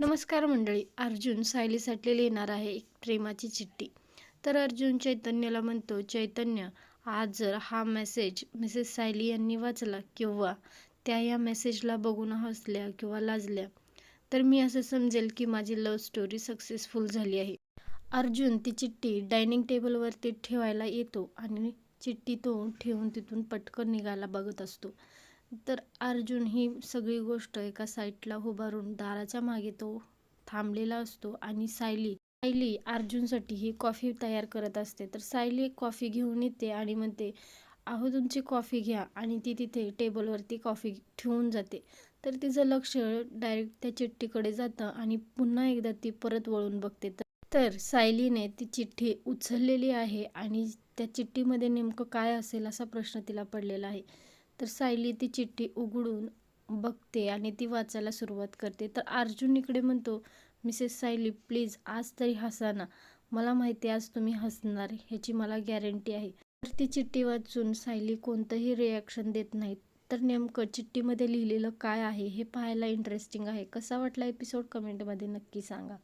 नमस्कार मंडळी अर्जुन सायलीसाठी लिहिणार आहे एक प्रेमाची चिठ्ठी. तर अर्जुन चैतन्याला म्हणतो चैतन्य आज जर हा मेसेज मिसेस सायली यांनी वाचला किंवा त्या या मेसेजला बघून हसल्या किंवा लाजल्या तर मी असं समजेल की माझी लव्ह स्टोरी सक्सेसफुल झाली आहे. अर्जुन ती चिठ्ठी डायनिंग टेबलवरती ठेवायला येतो आणि चिठ्ठी तो ठेवून तिथून पटकन निघायला बघत असतो. तर अर्जुन ही सगळी गोष्ट एका साईडला उभारून दाराच्या मागे तो थांबलेला असतो आणि सायली सायली अर्जुनसाठी ही कॉफी तयार करत असते. तर सायली एक कॉफी घेऊन येते आणि म्हणते अहो तुमची कॉफी घ्या. आणि ती तिथे टेबलवरती कॉफी ठेवून जाते. तर तिचं लक्ष डायरेक्ट त्या चिठ्ठीकडे जातं आणि पुन्हा एकदा ती परत वळून बघते. तर सायलीने ती चिठ्ठी उचललेली आहे आणि त्या चिठ्ठीमध्ये नेमकं काय असेल असा प्रश्न तिला पडलेला आहे. तर सायली ती चिठ्ठी उघडून बघते आणि ती वाचायला सुरुवात करते. तर अर्जुन इकडे म्हणतो मिसेस सायली प्लीज आज तरी हसा ना. मला माहिती आज तुम्ही हसणार. ह्याची मला गॅरंटी आहे. तर ती चिठ्ठी वाचून सायली कोणतंही रिॲक्शन देत नाहीत. तर नेमकं चिठ्ठीमध्ये लिहिलेलं काय आहे हे पाहायला इंटरेस्टिंग आहे. कसा वाटला एपिसोड कमेंटमध्ये नक्की सांगा.